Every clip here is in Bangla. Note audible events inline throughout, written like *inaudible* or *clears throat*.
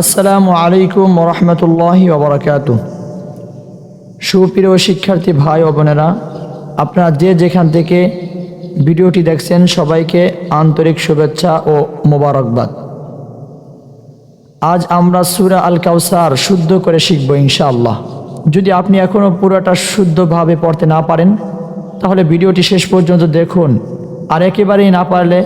আসসালামু আলাইকুম রহমতুল্লাহি ওবরাকাত। সুপ্রিয় শিক্ষার্থী ভাই ও বোনেরা, আপনারা যে যেখান থেকে ভিডিওটি দেখছেন, সবাইকে আন্তরিক শুভেচ্ছা ও মোবারকবাদ। আজ আমরা সুরা আল কাউসার শুদ্ধ করে শিখব ইনশাআল্লাহ। যদি আপনি এখনও পুরোটা শুদ্ধভাবে পড়তে না পারেন, তাহলে ভিডিওটি শেষ পর্যন্ত দেখুন। আর একেবারেই না পারলে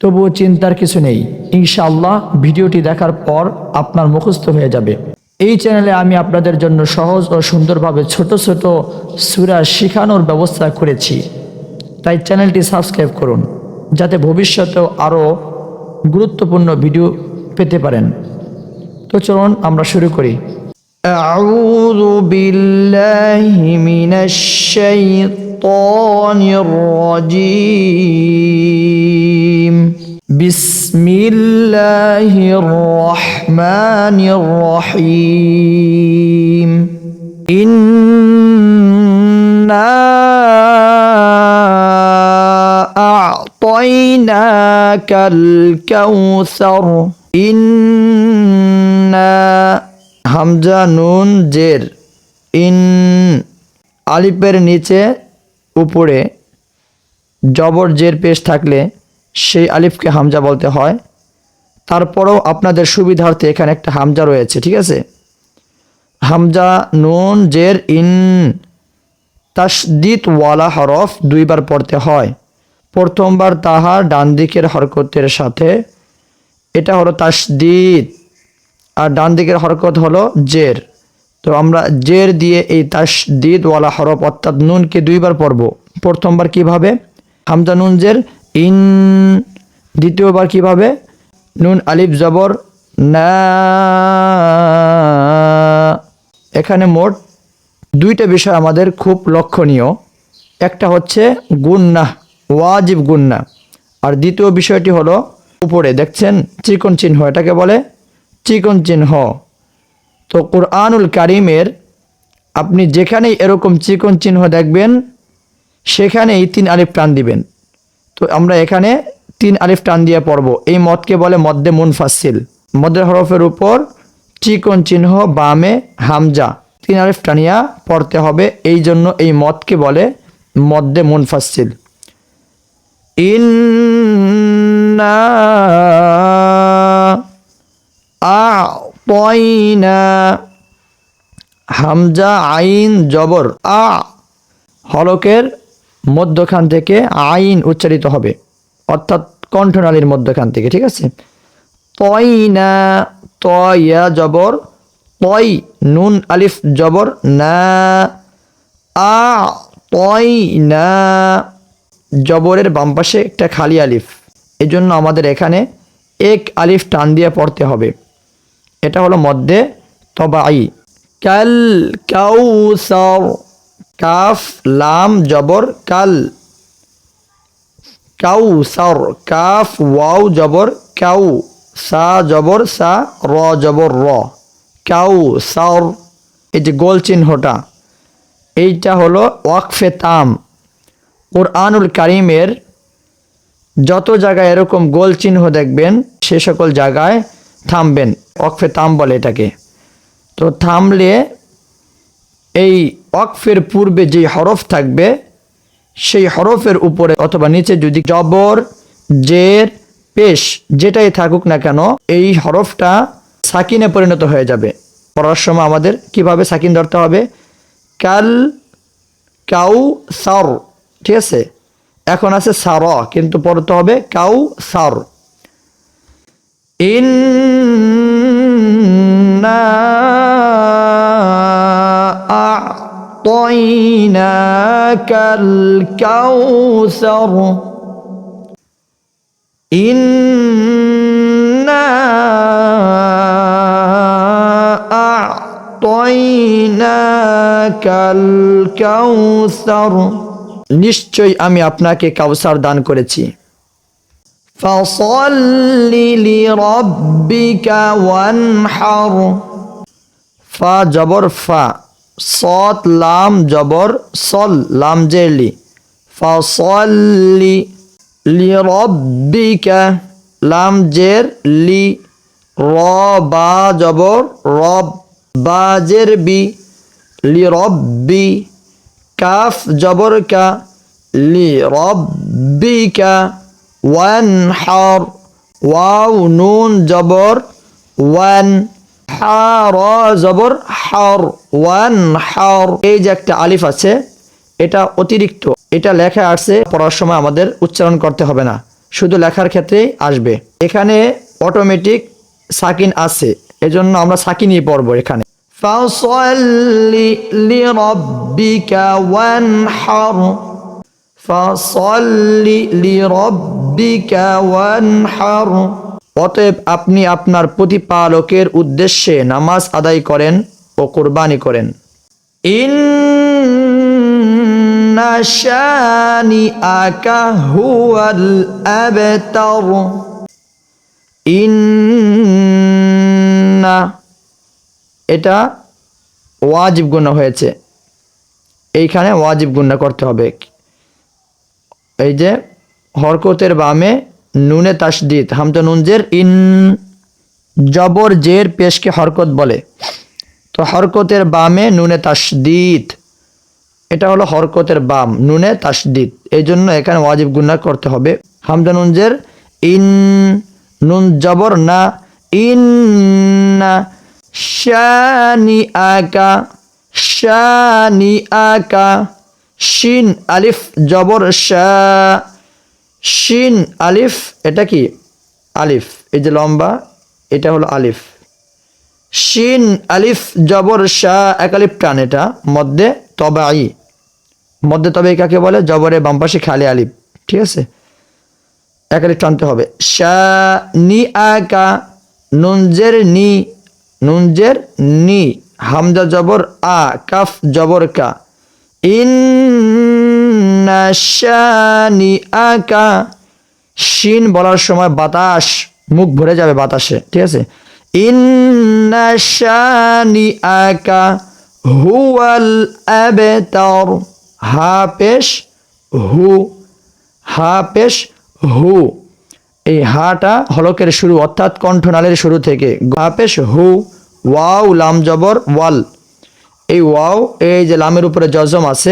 তবুও চিন্তার কিছু নেই ইনশাআল্লাহ ভিডিওটি দেখার পর আপনার মুখস্থ হয়ে যাবে এই চ্যানেলে আমি আপনাদের জন্য সহজ ও সুন্দরভাবে ছোট ছোট সুরা শেখানোর ব্যবস্থা করেছি তাই চ্যানেলটি সাবস্ক্রাইব করুন যাতে ভবিষ্যতেও আরও গুরুত্বপূর্ণ ভিডিও পেতে পারেন তো চলুন আমরা শুরু করি أعوذ بالله من الشيطان الرجيم بسم الله الرحمن الرحيم إنا أعطيناك الكوثر إنا হামজা নুন জের ইন আলিফের নিচে উপরে জবর জের পেশ থাকলে সেই আলিফকে হামজা বলতে হয়। তারপরেও আপনাদের সুবিধার্থে এখানে একটা হামজা রয়েছে, ঠিক আছে? হামজা, নুন, জের, ইন, তাসদিত ওয়ালা হরফ দুইবার পড়তে হয়। প্রথমবার তাহার ডান দিকের হরকতের সাথে, এটা হলো তাসদিদ আর ডান দিকের হরকত হলো জের। তো আমরা জের দিয়ে এই তাসদিদ ওয়ালা হরফ অর্থাৎ নুনকে দুইবার পড়ব। প্রথমবার কীভাবে? হামজা নুন জের, ইন। দ্বিতীয়বার কীভাবে? নুন আলিফ জবর, না। এখানে মোট দুইটা বিষয় আমাদের খুব লক্ষণীয়। একটা হচ্ছে গুন্না, ওয়াজিব গুন্না। আর দ্বিতীয় বিষয়টি হলো উপরে, দেখছেন? চিকন চিহ্ন, এটাকে বলে চিকন চিহ্ন। তো কোরআনুল কারিমের আপনি যেখানেই এরকম চিকন চিহ্ন দেখবেন, সেখানেই তিন আলিফ টান দিবেন। তো আমরা এখানে তিন আলিফ টান দিয়ে পড়ব। এই মদকে বলে মদ্দে মুনফাসিল মদের হরফের উপর চিকন চিহ্ন, বামে হামজা। তিন আলিফ টানিয়া পড়তে হবে। এই জন্য এই মদকে বলে মদ্দে মুনফাসিল ইন্না আয়না হামজা আইন জবর আ হলকের মধ্যখান থেকে আইন উচ্চারিত হবে। অর্থাৎ কণ্ঠনালীর মধ্যখান থেকে, ঠিক আছে? তয়না, তয়া জবর, তয় নুন আলিফ জবর, না। আ তয়না জবরের বাম পাশে একটা খালি আলিফ। এই জন্য আমাদের এখানে এক আলিফ টান দিয়ে পড়তে হবে। এটা হলো মধ্যে তবাই কাল কাউসার, কাফ, লাম, জবর, কাল। কাউসার, কাফ, ওয়াও, জবর, কাউ। সা, জবর, সা, র, জবর, র। কাউ সার এই যে গোল চিহ্নটা, এইটা হলো ওয়াকফে তাম। কোরআনুল কারিমের যত জায়গায় এরকম গোল চিহ্ন দেখবেন, সে সকল জায়গায় থামবেন। অকফে থাম বলে এটাকে। তো থামলে এই অকফের পূর্বে যে হরফ থাকবে, সেই হরফের উপরে অথবা নিচে যদি জবর, জের, পেশ যেটাই থাকুক না কেন, এই হরফটা সাকিনে পরিণত হয়ে যাবে। পড়ার সময় আমাদের কীভাবে সাকিন ধরতে হবে? কাল কাউ সার, ঠিক আছে? এখন আছে সার, কিন্তু পড়তে হবে কাউ সার। কাউসার ইন্না আ'তাইনাকাল কাউসার নিশ্চয় আমি আপনাকে কাউসার দান করেছি। فصل لربك وانحر ফা জবর ফা সত লাম জবর সল লাম জেরলি ফসল্লি লিরব্বিকা লাম জের লি র বা জবর রব বাজের বি লি রব্বি কাফ জবর কা লি রব্বিকা ওয়ান হার ওয়াও নুন জবর ওয়ান হার জবর হার ওয়ান হার এই যে একটা আলিফ আছে এটা অতিরিক্ত এটা লেখা আসছে পড়ার সময় আমাদের উচ্চারণ করতে হবে না শুধু লেখার ক্ষেত্রেই আসবে এখানে অটোমেটিক সাকিন আছে এজন্য আমরা সাকিনই পড়বো এখানে فصل لربك وانحر فصل لربك অতএব আপনি আপনার প্রতিপালকের উদ্দেশ্যে নামাজ আদায় করেন ও কোরবানি করেন। ইন এটা ওয়াজিব গুণা হয়েছে। এইখানে ওয়াজিব গুণা করতে হবে। এই যে হরকতের বামে নুনে তাসদিদ হামজা নুনজের ইন জবর জের পেশকে হরকত বলে। তো হরকতের বামে নুনে তাসদিদ এটা হলো হরকতের বাম, নুনে তাসদিদ এই জন্য এখানে ওয়াজিব গুন্না করতে হবে। হামজা নুনজের ইন নুন জবর না ইন না শানি আকা শানি আকা শিন আলিফ জবর শা শিন, আলিফ, এটা কি? আলিফ, এই যে লম্বা, এটা হলো আলিফ। শিন, আলিফ, জবর শাহ এক আলিফ টান এটা, মধ্যে তবাই মধ্যে তবে কাকে বলে? জবরে বাম পাশে খালি আলিফ, ঠিক আছে? এক আলিফ টানতে হবে। শাহ নি আকা নুনজের নি নুনজের নি, হামজা জবর, আ, কাফ জবর, কা। ইন্না শানি আকা শিন বলার সময় বাতাস, মুখ ভরে যাবে বাতাসে, ঠিক আছে? ইন্না শানি আকা হুয়াল আবতার, হা পেশ হু, হা পেশ হু। এই হাটা হলকের শুরু, অর্থাৎ কণ্ঠনালের শুরু থেকে হা পেশ হু, ওয়াও, লাম জবর, ওয়াল। এই ওয়াও, এই যে লামের উপরে জজম আছে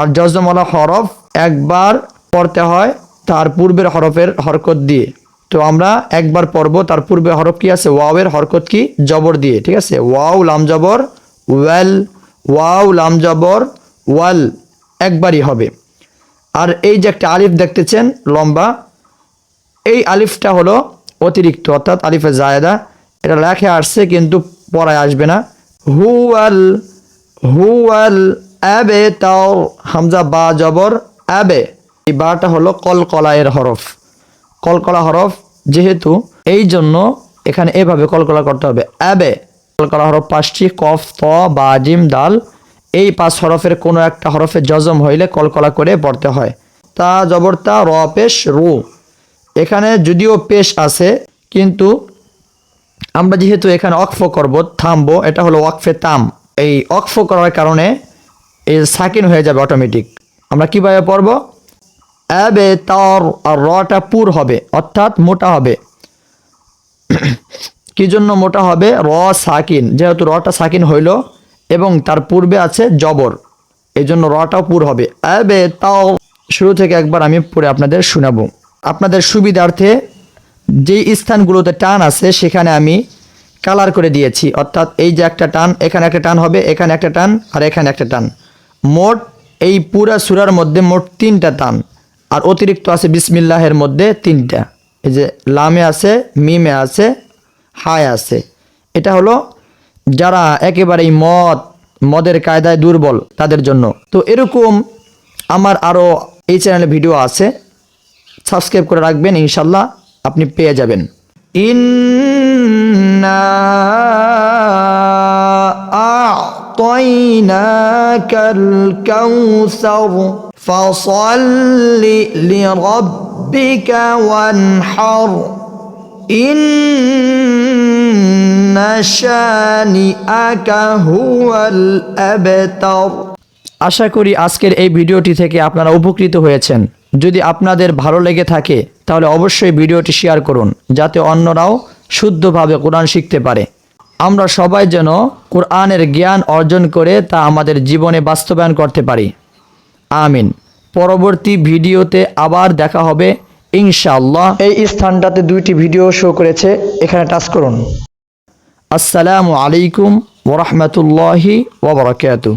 আর জজমওয়ালা হরফ একবার পড়তে হয় তার পূর্বের হরফের হরকত দিয়ে। তো আমরা একবার পড়ব, তার পূর্বে হরফ কি আছে? ওয়াওয়ের হরকত কি? জবর দিয়ে, ঠিক আছে? ওয়াও, লাম, জবর, ওয়েল, ওয়াও, লাম, জবর, ওয়াল, একবারই হবে। আর এই যে একটা আলিফ দেখতেছেন, লম্বা, এই আলিফটা হলো অতিরিক্ত, অর্থাৎ আলিফে জায়দা। এটা লেখে আসছে কিন্তু পড়ায় আসবে না। হুয়াল হুয়াল অ্যাবে, তাও হামজা বা জবর অ্যাবে। এই বাটা হলো কলকলায়ের হরফ। কলকলা হরফ যেহেতু এই জন্য এখানে এভাবে কলকলা করতে হবে। অ্যাবে, কলকলা হরফ পাঁচটি, কফ, ত, বা, জিম, দাল। এই পাঁচ হরফের কোনো একটা হরফে জজম হইলে কলকলা করে পড়তে হয়। তা, জবর, তা, র, পেশ, রু। এখানে যদিও পেশ আছে, কিন্তু আমরা যেহেতু এখানে অক্ফ করব, থামবো, এটা হলো ওয়াকফে তাম। এই অক্ফ করার কারণে সাকিন হয়ে যাবে অটোমেটিক আমরা কীভাবে পড়ব? অ্যাবে তার আর রটা পুর হবে, অর্থাৎ মোটা হবে। *clears throat* কি জন্য মোটা হবে? র সাকিন, যেহেতু রটা সাকিন হইল, এবং তার পূর্বে আছে জবর এই জন্য রটাও পুর হবে। অ্যাবে তাও শুরু থেকে একবার আমি পড়ে আপনাদের শোনাবো। আপনাদের সুবিধার্থে যেই স্থানগুলোতে টান আছে, সেখানে আমি কালার করে দিয়েছি, অর্থাৎ এই যে একটা টান, এখানে একটা টান হবে, এখানে একটা টান, আর এখানে একটা টান। মোট এই পুরা সুরার মধ্যে মোট তিনটা তান আর অতিরিক্ত আছে বিসমিল্লাহের মধ্যে তিনটা। এই যে লামে আছে, মিমে আছে, হায় আছে। এটা হলো যারা একেবারেই মদ, মদের কায়দায় দুর্বল তাদের জন্য। তো এরকম আমার আরও এই চ্যানেলে ভিডিও আছে। সাবস্ক্রাইব করে রাখবেন, ইনশাল্লাহ আপনি পেয়ে যাবেন। ইন্না আ'তাইনাকাল কাউসার ফাসাল্লি লিরাব্বিকা ওয়ানহার ইন্না শানিআকা হুয়াল আবতার আশা করি আজকের এই ভিডিওটি থেকে আপনারা উপকৃত হয়েছেন। যদি আপনাদের ভালো লেগে থাকে, তাহলে অবশ্যই ভিডিওটি শেয়ার করুন, যাতে অন্যরাও শুদ্ধভাবে কোরআন শিখতে পারে। আমরা সবাই যেন কোরআনের জ্ঞান অর্জন করে তা আমাদের জীবনে বাস্তবায়ন করতে পারি। আমিন। পরবর্তী ভিডিওতে আবার দেখা হবে ইনশাআল্লাহ। এই স্থানটাতে দুইটি ভিডিও শো করেছে এখানে টাচ করুন। আসসালামু আলাইকুম ওরহমতুল্লাহি ওবরাকাতু